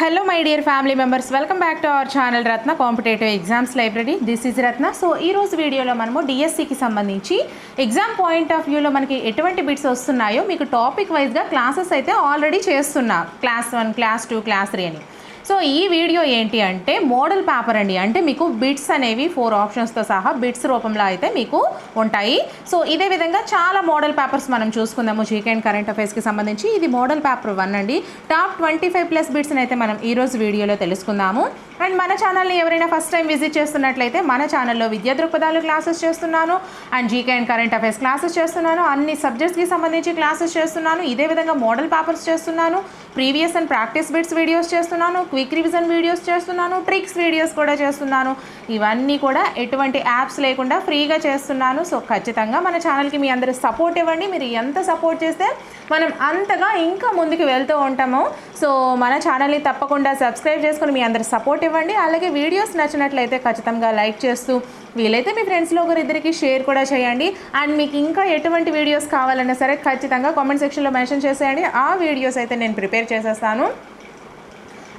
Hello my dear family members welcome back to our channel Ratna competitive exams library this is Ratna so ఈ రోజు వీడియోలో మనము డిఎస్సికి సంబంధించి ఎగ్జామ్ పాయింట్ ఆఫ్ వ్యూలో మనకి ఎటువంటి బిట్స్ వస్తున్నాయో మీకు టాపిక్ వైజ్గా క్లాసెస్ అయితే ఆల్రెడీ చేస్తున్నా. Class one class two class three అని. సో ఈ వీడియో ఏంటి అంటే మోడల్ పేపర్ అండి. అంటే మీకు బిట్స్ అనేవి ఫోర్ ఆప్షన్స్తో సహా బిట్స్ రూపంలో అయితే మీకు ఉంటాయి. సో ఇదే విధంగా చాలా మోడల్ పేపర్స్ మనం చూసుకుందాము జీకే అండ్ కరెంట్ అఫైర్స్కి సంబంధించి. ఇది మోడల్ పేపర్ వన్ అండి. టాప్ ట్వంటీ ఫైవ్ ప్లస్ బిట్స్ని అయితే మనం ఈరోజు వీడియోలో తెలుసుకుందాము. అండ్ మన ఛానల్ని ఎవరైనా ఫస్ట్ టైం విజిట్ చేస్తున్నట్లయితే మన ఛానల్లో విద్యా దృక్పథాలు క్లాసెస్ చేస్తున్నాను. And GK and current affairs classes చేస్తున్నాను. అన్ని సబ్జెక్ట్స్కి సంబంధించి క్లాసెస్ చేస్తున్నాను. ఇదే విధంగా మోడల్ పేపర్స్ చేస్తున్నాను. Previous and practice bits videos చేస్తున్నాను. క్విక్ రివిజన్ వీడియోస్ చేస్తున్నాను ట్రిక్స్ వీడియోస్ కూడా చేస్తున్నాను. ఇవన్నీ కూడా ఎటువంటి యాప్స్ లేకుండా ఫ్రీగా చేస్తున్నాను. సో ఖచ్చితంగా మన ఛానల్కి మీ అందరూ సపోర్ట్ ఇవ్వండి. మీరు ఎంత సపోర్ట్ చేస్తే మనం అంతగా ఇంకా ముందుకు వెళ్తూ ఉంటాము. సో మన ఛానల్ని తప్పకుండా సబ్స్క్రైబ్ చేసుకుని మీ అందరు సపోర్ట్ ఇవ్వండి. అలాగే వీడియోస్ నచ్చినట్లయితే ఖచ్చితంగా లైక్ చేస్తూ వీలైతే మీ ఫ్రెండ్స్లో ఒకరిద్దరికి షేర్ కూడా చేయండి. అండ్ మీకు ఇంకా ఎటువంటి వీడియోస్ కావాలన్నా సరే ఖచ్చితంగా కామెంట్ సెక్షన్లో మెన్షన్ చేసేయండి. ఆ వీడియోస్ అయితే నేను ప్రిపేర్ చేసేస్తాను.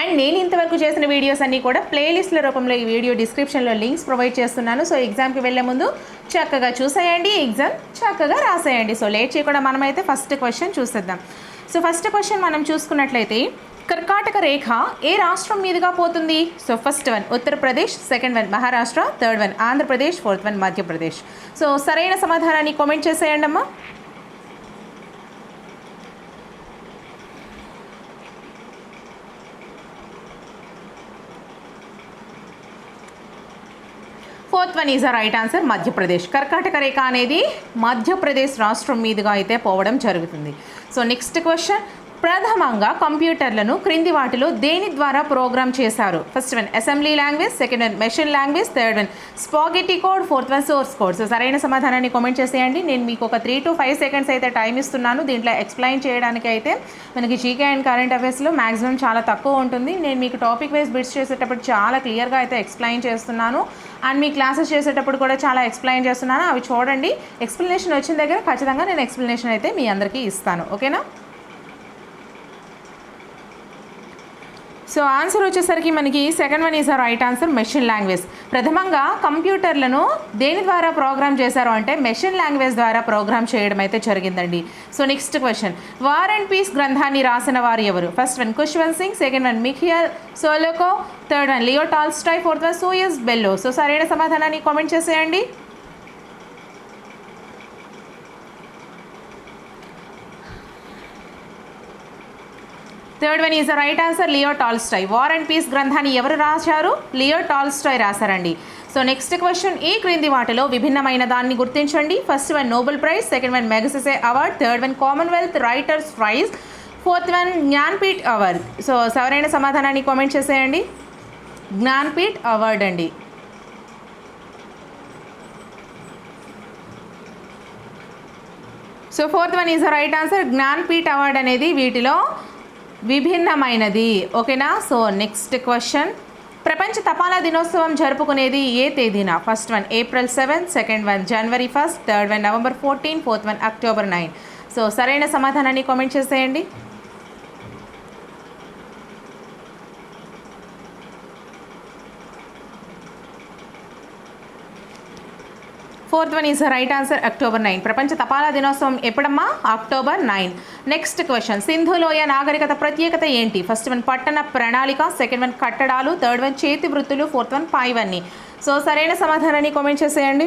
అండ్ నేను ఇంతవరకు చేసిన వీడియోస్ అన్నీ కూడా ప్లేలిస్ట్ల రూపంలో ఈ వీడియో డిస్క్రిప్షన్లో లింక్స్ ప్రొవైడ్ చేస్తున్నాను. సో ఎగ్జామ్కి వెళ్ళే ముందు చక్కగా చూసేయండి ఎగ్జామ్ చక్కగా రాసేయండి. సో లేట్ చేయకుండా మనమైతే ఫస్ట్ క్వశ్చన్ చూసేద్దాం. సో ఫస్ట్ క్వశ్చన్ మనం చూసుకున్నట్లయితే కర్కాటక రేఖ ఏ రాష్ట్రం మీదుగా పోతుంది? So first one Uttar Pradesh second one Maharashtra third one Andhra Pradesh fourth one Madhya Pradesh. So సరైన సమాధానాన్ని కామెంట్ చేసేయండి అమ్మా fourth is right answer Madhya Pradesh. కర్కాటక రేఖ అనేది మధ్యప్రదేశ్ రాష్ట్రం మీదుగా అయితే పోవడం జరుగుతుంది. So next question. ప్రథమంగా కంప్యూటర్లను క్రింది వాటిలో దేని ద్వారా ప్రోగ్రామ్ చేశారు? First one assembly language second one machine language third one spaghetti code fourth one source code. So సరైన సమాధానాన్ని కామెంట్ చేసేయండి. నేను మీకు ఒక త్రీ టు ఫైవ్ సెకండ్స్ అయితే టైం ఇస్తున్నాను. దీంట్లో ఎక్స్ప్లెయిన్ చేయడానికి అయితే మనకి జీకే అండ్ కరెంట్ అఫేర్స్లో మ్యాక్సిమం చాలా తక్కువ ఉంటుంది. నేను మీకు టాపిక్ వైజ్ బిట్స్ చేసేటప్పుడు చాలా క్లియర్గా అయితే ఎక్స్ప్లెయిన్ చేస్తున్నాను. అండ్ మీ క్లాసెస్ చేసేటప్పుడు కూడా చాలా ఎక్స్ప్లెయిన్ చేస్తున్నాను. అవి చూడండి. ఎక్స్ప్లెనేషన్ వచ్చిన దగ్గర ఖచ్చితంగా నేను ఎక్స్ప్లెనేషన్ అయితే మీ అందరికీ ఇస్తాను. ఓకేనా? సో ఆన్సర్ వచ్చేసరికి మనకి second one is a right answer machine language ప్రథమంగా కంప్యూటర్లను దేని ద్వారా ప్రోగ్రామ్ చేశారు అంటే మెషిన్ లాంగ్వేజ్ ద్వారా ప్రోగ్రామ్ చేయడం అయితే జరిగిందండి. So next question war and peace గ్రంథాన్ని రాసిన వారు ఎవరు? First one Khushwant Singh second one Mikhail Sholokhov third one Leo Tolstoy fourth one Saul Bellow so సరైన సమాధానాన్ని కామెంట్ చేసేయండి. Third one is the right answer Leo Tolstoy war and peace గ్రంథాన్ని ఎవరు రాశారు? లియో టాల్స్టాయ్ రాశారండి. So next question ఈ క్రింది వాటిలో విభిన్నమైన దాన్ని గుర్తించండి. First one Nobel prize second one Magsaysay award third one Commonwealth writers prize fourth one Jnanpith award so సవరైన సమాధానాన్ని కామెంట్ చేసేయండి. జ్ఞాన్పీఠ్ అవార్డ్ అండి. So fourth one is the right answer Jnanpith award అనేది వీటిలో విభిన్నమైనది. ఓకేనా? సో నెక్స్ట్ క్వశ్చన్ ప్రపంచ తపాలా దినోత్సవం జరుపుకునేది ఏ తేదీన? First one April seven second one January first third one November fourteen fourth one October nine so సరైన సమాధానాన్ని కామెంట్ చేసేయండి. Fourth one is right answer October nine. ప్రపంచ తపాలా దినోత్సవం ఎప్పుడమ్మా? October nine. Next question. సింధులోయ నాగరికత ప్రత్యేకత ఏంటి? ఫస్ట్ వన్ పట్టణ ప్రణాళిక సెకండ్ వన్ కట్టడాలు థర్డ్ వన్ చేతి వృత్తులు ఫోర్త్ వన్ పాయివన్నీ సో సరైన సమాధానాన్ని కామెంట్ చేసేయండి.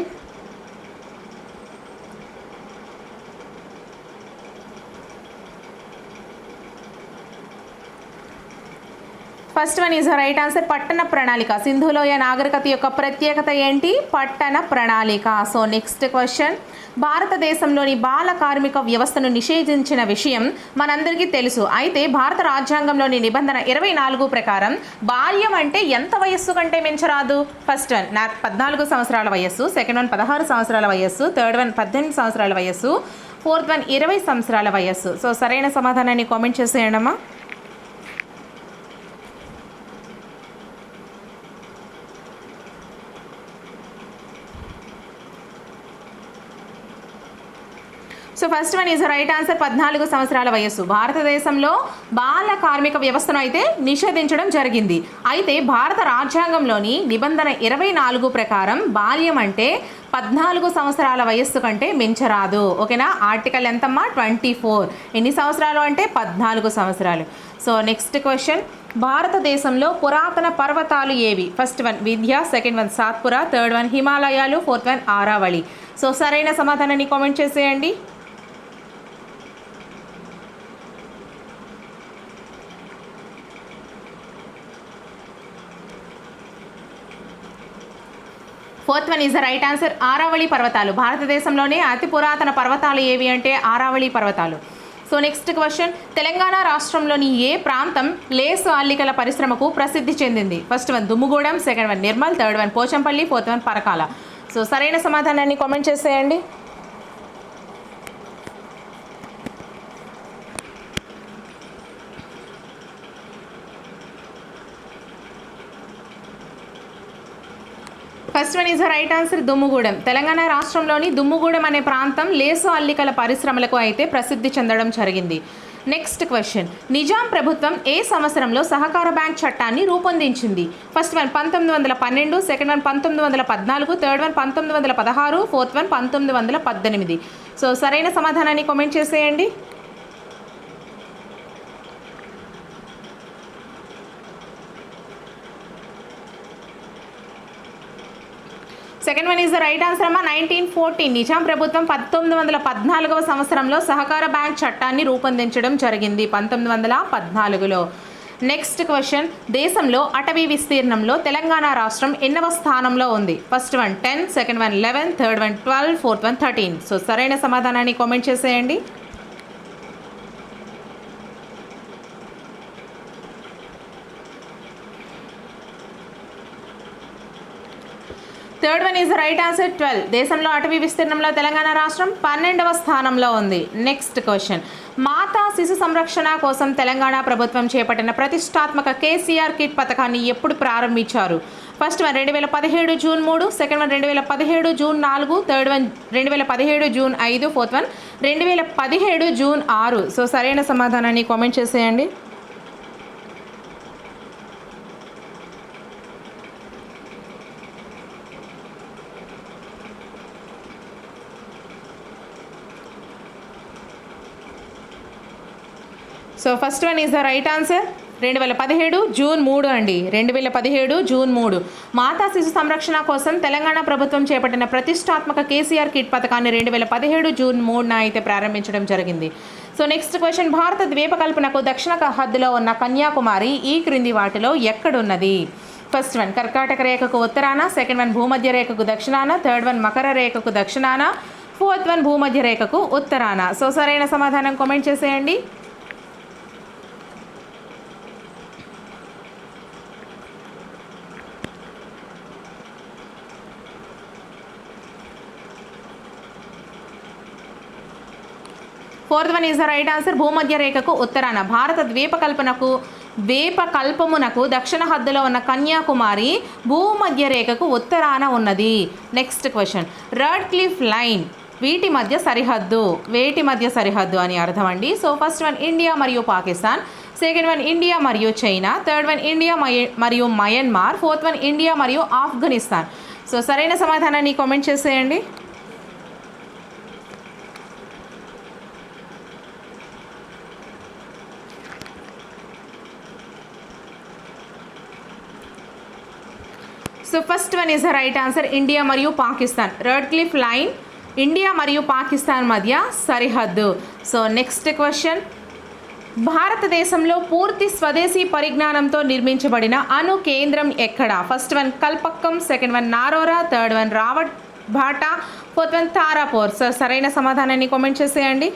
First one is right answer పట్టణ ప్రణాళిక. సింధులోయ నాగరికత యొక్క ప్రత్యేకత ఏంటి? పట్టణ ప్రణాళిక. సో నెక్స్ట్ క్వశ్చన్ భారతదేశంలోని బాల కార్మిక వ్యవస్థను నిషేధించిన విషయం మనందరికీ తెలుసు. అయితే భారత రాజ్యాంగంలోని నిబంధన ఇరవై నాలుగు ప్రకారం బాల్యం అంటే ఎంత వయస్సు కంటే మించరాదు? ఫస్ట్ వన్ నా పద్నాలుగు సంవత్సరాల వయస్సు సెకండ్ వన్ పదహారు సంవత్సరాల వయస్సు థర్డ్ వన్ పద్దెనిమిది సంవత్సరాల వయస్సు ఫోర్త్ వన్ ఇరవై సంవత్సరాల వయస్సు. సో సరైన సమాధానాన్ని కామెంట్ చేసేయండి first one is right answer పద్నాలుగు సంవత్సరాల వయస్సు. భారతదేశంలో బాల కార్మిక వ్యవస్థను అయితే నిషేధించడం జరిగింది. అయితే భారత రాజ్యాంగంలోని నిబంధన ఇరవై నాలుగు ప్రకారం బాల్యం అంటే పద్నాలుగు సంవత్సరాల వయస్సు కంటే మించరాదు. ఓకేనా? ఆర్టికల్ ఎంతమ్మా? Twenty four. ఎన్ని సంవత్సరాలు అంటే పద్నాలుగు సంవత్సరాలు. So next question. భారతదేశంలో పురాతన పర్వతాలు ఏవి? First one Vindhya second one Satpura third one హిమాలయాలు ఫోర్త్ వన్ ఆరావళి. సో సరైన సమాధానాన్ని కామెంట్ చేసేయండి. Fourth one is the right answer. Aravalli పర్వతాలు. భారతదేశంలోనే అతి పురాతన పర్వతాలు ఏవి అంటే ఆరావళి పర్వతాలు. సో నెక్స్ట్ క్వశ్చన్ తెలంగాణ రాష్ట్రంలోని ఏ ప్రాంతం లేసు అల్లికల పరిశ్రమకు ప్రసిద్ధి చెందింది? First one Dummugudem second one Nirmal third one Pochampally fourth one Parakala. So సరైన సమాధానాన్ని కామెంట్ చేసేయండి. First one is right answer Dummugudem Telangana రాష్ట్రంలోని దుమ్ముగూడెం అనే ప్రాంతం లేసు అల్లికల పరిశ్రమలకు అయితే ప్రసిద్ధి చెందడం జరిగింది. నెక్స్ట్ క్వశ్చన్ నిజాం ప్రభుత్వం ఏ సంవత్సరంలో సహకార బ్యాంక్ చట్టాన్ని రూపొందించింది? ఫస్ట్ వన్ పంతొమ్మిది వందల పన్నెండు సెకండ్ వన్ పంతొమ్మిది వందల పద్నాలుగు థర్డ్ వన్ పంతొమ్మిది వందల పదహారు ఫోర్త్ వన్ పంతొమ్మిది వందల పద్దెనిమిది. సో సరైన సమాధానాన్ని కామెంట్ చేసేయండి. Second one is the right answer అమ్మా నైన్టీన్ ఫోర్టీన్ నిజాం ప్రభుత్వం పంతొమ్మిది వందల పద్నాలుగవ సంవత్సరంలో సహకార బ్యాంక్ చట్టాన్ని రూపొందించడం జరిగింది పంతొమ్మిది వందల పద్నాలుగులో. నెక్స్ట్ క్వశ్చన్ దేశంలో అటవీ విస్తీర్ణంలో తెలంగాణ రాష్ట్రం ఎన్నవ స్థానంలో ఉంది. First one ten second one eleven third one twelve fourth one thirteen so సరైన సమాధానాన్ని కామెంట్ చేసేయండి. Third one is right answer twelve దేశంలో అటవీ విస్తీర్ణంలో తెలంగాణ రాష్ట్రం పన్నెండవ స్థానంలో ఉంది. నెక్స్ట్ క్వశ్చన్ మాతా శిశు సంరక్షణ కోసం తెలంగాణ ప్రభుత్వం చేపట్టిన ప్రతిష్టాత్మక కేసీఆర్ కిట్ పథకాన్ని ఎప్పుడు ప్రారంభించారు? ఫస్ట్ వన్ రెండు వేల పదిహేడు జూన్ మూడు సెకండ్ వన్ రెండు వేల పదిహేడు జూన్ నాలుగు థర్డ్ వన్ రెండు వేల పదిహేడు జూన్ ఐదు ఫోర్త్ వన్ రెండు వేల పదిహేడు జూన్ ఆరు. సో సరైన సమాధానాన్ని కామెంట్ చేసేయండి. So first one is the right answer రెండు వేల పదిహేడు జూన్ మూడు అండి. రెండు వేల పదిహేడు జూన్ మూడు. మాతా శిశు సంరక్షణ కోసం తెలంగాణ ప్రభుత్వం చేపట్టిన ప్రతిష్టాత్మక కేసీఆర్ కిట్ పథకాన్ని రెండు వేల పదిహేడు జూన్ మూడున అయితే ప్రారంభించడం జరిగింది. సో నెక్స్ట్ క్వశ్చన్ భారత ద్వీపకల్పనకు దక్షిణ హద్దులో ఉన్న కన్యాకుమారి ఈ క్రింది వాటిలో ఎక్కడున్నది? ఫస్ట్ వన్ కర్కాటక రేఖకు ఉత్తరాన సెకండ్ వన్ భూమధ్య రేఖకు దక్షిణాన థర్డ్ వన్ మకర రేఖకు దక్షిణాన ఫోర్త్ వన్ భూమధ్య రేఖకు ఉత్తరాన. సో సరైన సమాధానం కామెంట్ చేసేయండి. Fourth one is the right answer భూమధ్య రేఖకు ఉత్తరాన. భారత ద్వీపకల్పనకు ద్వీపకల్పమునకు దక్షిణ హద్దులో ఉన్న కన్యాకుమారి భూమధ్య రేఖకు ఉత్తరాన ఉన్నది. Next question Radcliffe line వీటి మధ్య సరిహద్దు. వేటి మధ్య సరిహద్దు అని అర్థం అండి. సో ఫస్ట్ వన్ ఇండియా మరియు పాకిస్తాన్. సెకండ్ వన్ ఇండియా మరియు చైనా థర్డ్ వన్ ఇండియా మరియు మయన్మార్ ఫోర్త్ వన్ ఇండియా మరియు ఆఫ్ఘనిస్తాన్ సో సరైన సమాధానాన్ని కామెంట్ చేసేయండి. So first one is the right answer India మరియు Pakistan Radcliffe line India మరియు పాకిస్తాన్ మధ్య సరిహద్దు. సో నెక్స్ట్ క్వశ్చన్ భారతదేశంలో పూర్తి స్వదేశీ పరిజ్ఞానంతో నిర్మించబడిన అణు కేంద్రం ఎక్కడ? First one Kalpakkam second one Narora third one Rawat Bhata fourth one Tarapur. So సరైన సమాధానాన్ని కామెంట్ చేసేయండి.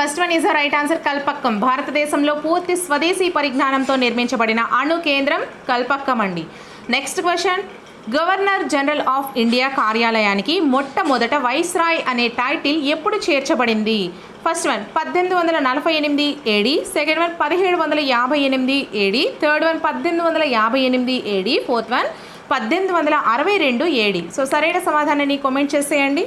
First one is right answer Kalpakkam. భారతదేశంలో పూర్తి స్వదేశీ పరిజ్ఞానంతో నిర్మించబడిన అణు కేంద్రం కల్పక్కం అండి. Next question governor general of India కార్యాలయానికి మొట్టమొదట వైస్రాయ్ అనే టైటిల్ ఎప్పుడు చేర్చబడింది? ఫస్ట్ వన్ పద్దెనిమిది వందల నలభై ఎనిమిది ఏడి సెకండ్ వన్ పదిహేడు వందల యాభై ఎనిమిది ఏడి థర్డ్ వన్ పద్దెనిమిది వందల యాభై ఎనిమిది ఏడి ఫోర్త్ వన్ పద్దెనిమిది వందల అరవై రెండు ఏడి సో సరైన సమాధానాన్ని కామెంట్ చేసేయండి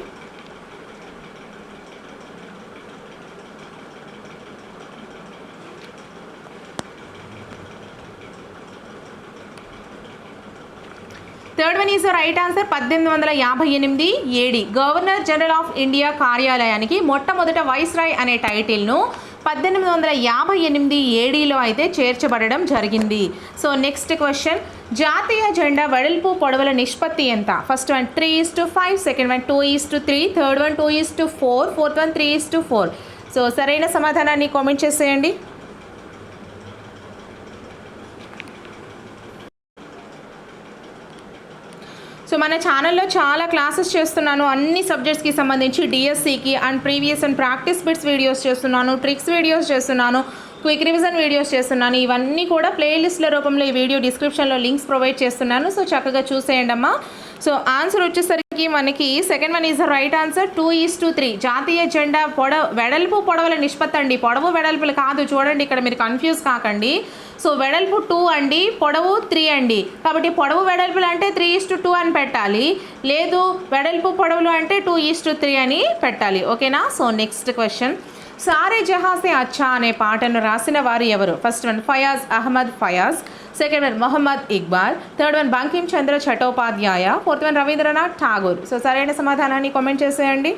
third one is right answer పద్దెనిమిది వందల యాభై ఎనిమిది AD governor general of India కార్యాలయానికి మొట్టమొదట వైస్రాయ్ అనే టైటిల్ను పద్దెనిమిది వందల యాభై ఎనిమిది ఏడీలో అయితే చేర్చబడడం జరిగింది. సో నెక్స్ట్ క్వశ్చన్ జాతీయ జెండా వెడల్పు పొడవుల నిష్పత్తి ఎంత? First one three is to five second one two is to three third one two is to four fourth one three is to four so సరైన సమాధానాన్ని కామెంట్ చేసేయండి. సో మన ఛానల్లో చాలా క్లాసెస్ చేస్తున్నాను. అన్ని సబ్జెక్ట్స్కి సంబంధించి డిఎస్సికి and previous and practice bits videos చేస్తున్నాను ట్రిక్స్ వీడియోస్ చేస్తున్నాను క్విక్ రివిజన్ వీడియోస్ చేస్తున్నాను. ఇవన్నీ కూడా ప్లేలిస్ట్ల రూపంలో ఈ వీడియో డిస్క్రిప్షన్లో లింక్స్ ప్రొవైడ్ చేస్తున్నాను. సో చక్కగా చూసేయండి అమ్మా. సో ఆన్సర్ వచ్చేసరికి మనకి second one is the right answer two is to three జాతీయ జెండా పొడ వెడల్పు పొడవల నిష్పత్తి అండి పొడవు వెడల్పులు కాదు. చూడండి ఇక్కడ మీరు కన్ఫ్యూజ్ కాకండి. సో వెడల్పు టూ అండి పొడవు త్రీ అండి. కాబట్టి పొడవు వెడల్పులు అంటే త్రీ ఈస్ టు టూ అని పెట్టాలి. లేదు వెడల్పు పొడవులు అంటే టూ ఈస్ టు త్రీ అని పెట్టాలి. ఓకేనా? So next question. సారే జహాసే అచ్చా అనే పాటను రాసిన వారు ఎవరు? First one Faiz Ahmed Faiz second one Mohammad Iqbal third one Bankim Chandra Chattopadhyay fourth one Rabindranath Tagore. So సరైన సమాధానాన్ని కామెంట్ చేసేయండి.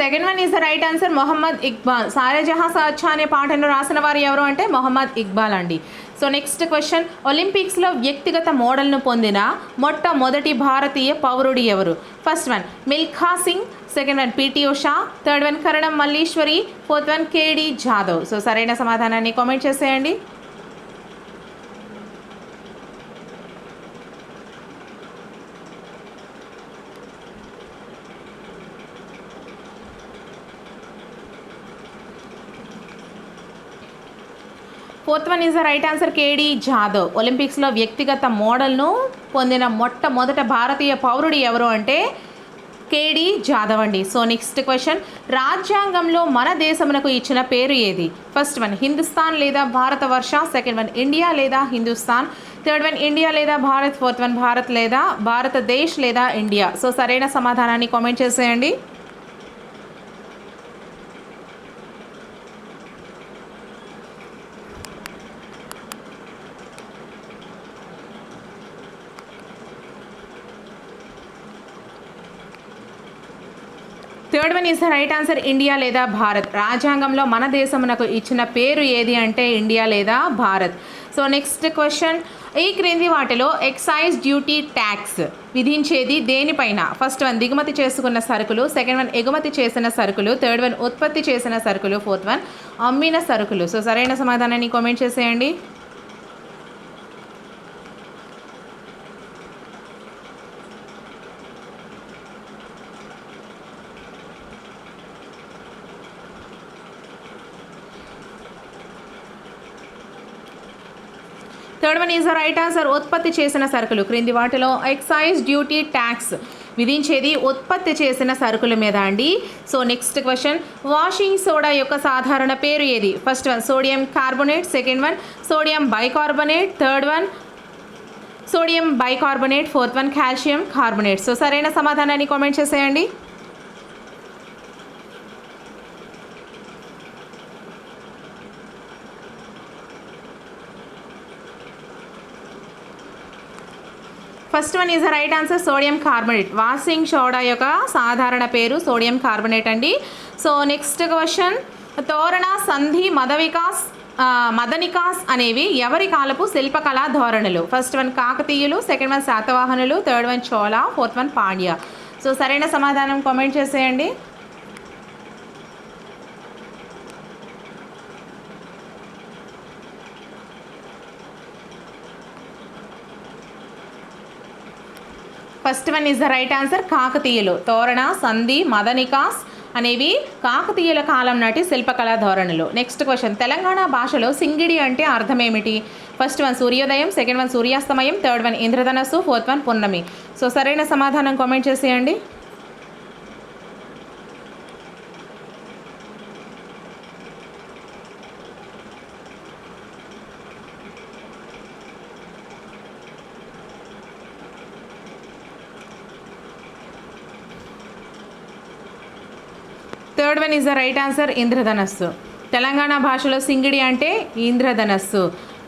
Second one is the right answer Mohammad Iqbal Saare Jahan Achha అనే పాటను రాసిన వారు ఎవరు అంటే మొహమ్మద్ ఇక్బాల్ అండి సో నెక్స్ట్ క్వశ్చన్ ఒలింపిక్స్లో వ్యక్తిగత మోడల్ను పొందిన మొట్టమొదటి భారతీయ పౌరుడు ఎవరు first one Milkha Singh second one PT Usha third one Karnam Malleswari fourth one KD Jadhav so సరైన సమాధానాన్ని కామెంట్ చేసేయండి. Fourth one is the right answer KD Jadhav. ఒలింపిక్స్లో వ్యక్తిగత మోడల్ను పొందిన మొట్టమొదట భారతీయ పౌరుడు ఎవరు అంటే కేడి జాదవ్ అండి. So next question. రాజ్యాంగంలో మన దేశమునకు ఇచ్చిన పేరు ఏది? ఫస్ట్ వన్ హిందుస్థాన్ లేదా భారత వర్ష సెకండ్ వన్ ఇండియా లేదా హిందుస్థాన్ థర్డ్ వన్ ఇండియా లేదా భారత్ ఫోర్త్ వన్ భారత్ లేదా భారతదేశ్ లేదా ఇండియా? సో సరైన సమాధానాన్ని కామెంట్ చేసేయండి. Third one is the right answer India లేదా భారత్. రాజ్యాంగంలో మన దేశమునకు ఇచ్చిన పేరు ఏది అంటే ఇండియా లేదా భారత్? So next question. ఈ క్రింది వాటిలో ఎక్సైజ్ డ్యూటీ ట్యాక్స్ విధించేది దేనిపైన? ఫస్ట్ వన్ దిగుమతి చేసుకున్న సరుకులు. సెకండ్ వన్ ఎగుమతి చేసిన సరుకులు. థర్డ్ వన్ ఉత్పత్తి చేసిన సరుకులు. ఫోర్త్ వన్ అమ్మిన సరుకులు. సో సరైన సమాధానాన్ని కామెంట్ చేసేయండి. Third one is the right answer ఉత్పత్తి చేసిన సరుకులు. క్రింది వాటిలో ఎక్సైజ్ డ్యూటీ ట్యాక్స్ విధించేది ఉత్పత్తి చేసిన సరుకుల మీద అండి. So next question. Washing soda యొక్క సాధారణ పేరు ఏది? First one sodium carbonate. Second one sodium bicarbonate. Third one sodium bicarbonate. Fourth one calcium carbonate. So సరైన సమాధానాన్ని కామెంట్ చేసేయండి. First one is the right answer sodium carbonate. Washing soda యొక్క సాధారణ పేరు సోడియం కార్బోనేట్ అండి. So next question. తోరణ సంధి మద వికాస్ మదనికాస్ అనేవి ఎవరి కాలపు శిల్పకళా ధోరణులు? ఫస్ట్ వన్ కాకతీయులు సెకండ్ వన్ శాతవాహనులు third one Chola fourth one Pandya. So సరైన సమాధానం కామెంట్ చేసేయండి. First one is the right answer కాకతీయులు. తోరణ సంధి మదనికాస్ అనేవి కాకతీయుల కాలం నాటి శిల్పకళా ధోరణులు. నెక్స్ట్ క్వశ్చన్ తెలంగాణ భాషలో సింగిడి అంటే అర్థం ఏమిటి ఫస్ట్ వన్ సూర్యోదయం సెకండ్ వన్ సూర్యాస్తమయం థర్డ్ వన్ ఇంద్రధనస్సు ఫోర్త్ వన్ పున్నమి. సో సరైన సమాధానం కామెంట్ చేసేయండి. Third one is the right answer ఇంద్రధనస్సు. తెలంగాణ భాషలో సింగిడి అంటే ఇంద్రధనస్సు.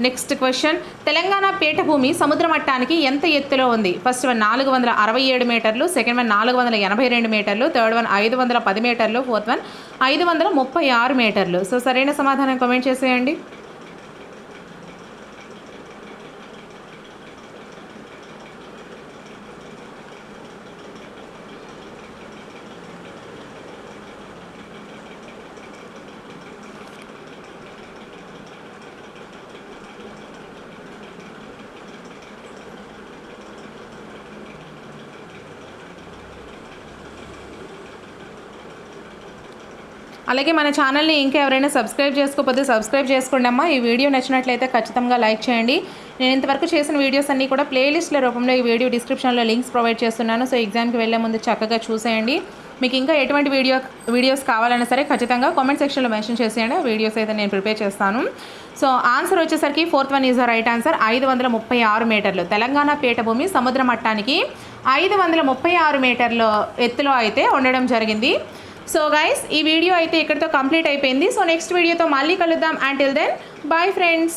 నెక్స్ట్ క్వశ్చన్ తెలంగాణ పీఠభూమి సముద్ర మట్టానికి ఎంత ఎత్తులో ఉంది? ఫస్ట్ వన్ నాలుగు వందల అరవై ఏడు మీటర్లు సెకండ్ వన్ నాలుగు వందల ఎనభై రెండు మీటర్లు థర్డ్ వన్ ఐదు వందల పది మీటర్లు ఫోర్త్ వన్ ఐదు వందల ముప్పై ఆరు మీటర్లు. సో సరైన సమాధానం కామెంట్ చేసేయండి. అలాగే మన ఛానల్ని ఇంకా ఎవరైనా సబ్స్క్రైబ్ చేసుకోకపోతే సబ్స్క్రైబ్ చేసుకోండి అమ్మా. ఈ వీడియో నచ్చినట్లయితే ఖచ్చితంగా లైక్ చేయండి. నేను ఇంతవరకు చేసిన వీడియోస్ అన్నీ కూడా ప్లేలిస్ట్ల రూపంలో ఈ వీడియో డిస్క్రిప్షన్లో లింక్స్ ప్రొవైడ్ చేస్తున్నాను. సో ఎగ్జామ్కి వెళ్ళే ముందు చక్కగా చూసేయండి. మీకు ఇంకా ఎటువంటి వీడియో వీడియోస్ కావాలన్నా సరే ఖచ్చితంగా కామెంట్ సెక్షన్లో మెన్షన్ చేసేయండి. ఆ వీడియోస్ అయితే నేను ప్రిపేర్ చేస్తాను. సో ఆన్సర్ వచ్చేసరికి fourth one is the right answer. ఐదు వందల ముప్పై ఆరు మీటర్లు. తెలంగాణ పీఠభూమి సముద్ర మట్టానికి ఐదు వందల ముప్పై ఆరు మీటర్ల ఎత్తులో అయితే ఉండడం జరిగింది. సో గైస్ ఈ వీడియో అయితే ఇక్కడితో కంప్లీట్ అయిపోయింది. సో నెక్స్ట్ వీడియోతో మళ్ళీ కలుద్దాం. Until then bye friends